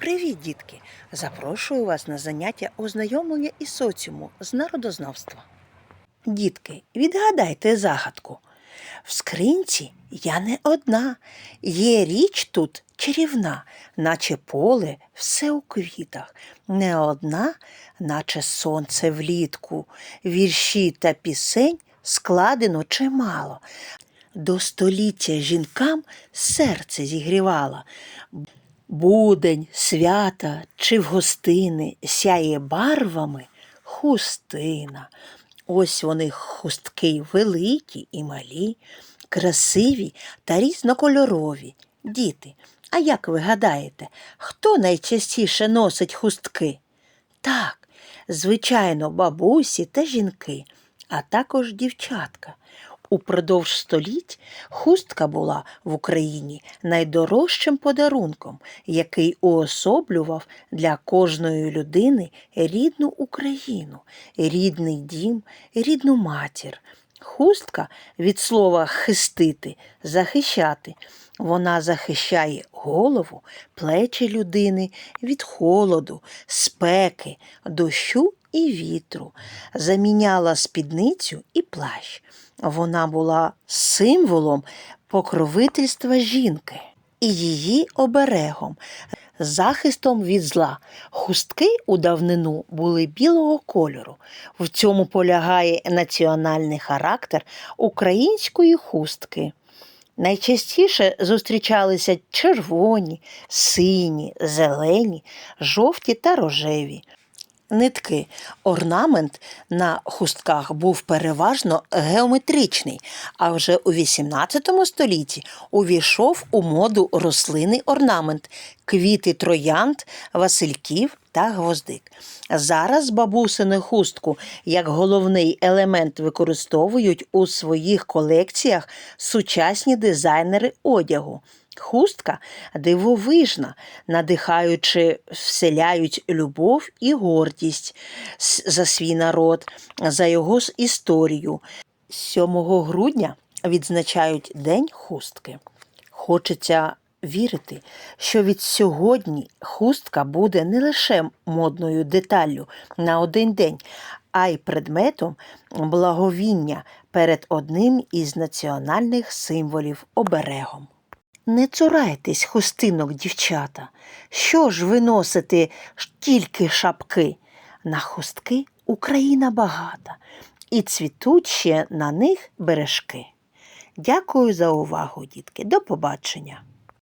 Привіт, дітки! Запрошую вас на заняття ознайомлення із соціуму з народознавства. Дітки, відгадайте загадку. В скринці я не одна. Є річ тут чарівна, наче поле все у квітах. Не одна, наче сонце влітку. Вірші та пісень складено чимало. До століття жінкам серце зігрівала. Будень, свята чи в гостини сяє барвами хустина. Ось вони хустки великі і малі, красиві та різнокольорові. Діти, а як ви гадаєте, хто найчастіше носить хустки? Так, звичайно, бабусі та жінки, а також дівчатка. Упродовж століть хустка була в Україні найдорожчим подарунком, який уособлював для кожної людини рідну Україну, рідний дім, рідну матір. Хустка від слова хистити, захищати. Вона захищає голову, плечі людини від холоду, спеки, дощу і вітру, заміняла спідницю і плащ. Вона була символом покровительства жінки і її оберегом, захистом від зла. Хустки у давнину були білого кольору. В цьому полягає національний характер української хустки. Найчастіше зустрічалися червоні, сині, зелені, жовті та рожеві. Нитки. Орнамент на хустках був переважно геометричний, а вже у XVIII столітті увійшов у моду рослинний орнамент, квіти троянд, васильків та гвоздик. Зараз бабусину хустку як головний елемент використовують у своїх колекціях сучасні дизайнери одягу. Хустка дивовижна, надихаючи, вселяють любов і гордість за свій народ, за його історію. 7 грудня відзначають День хустки. Хочеться вірити, що від сьогодні хустка буде не лише модною деталлю на один день, а й предметом благовіння перед одним із національних символів оберегом. Не цурайтесь хустинок, дівчата. Що ж ви носите тільки шапки? На хустки Україна багата, і цвітуть ще на них бережки. Дякую за увагу, дітки. До побачення.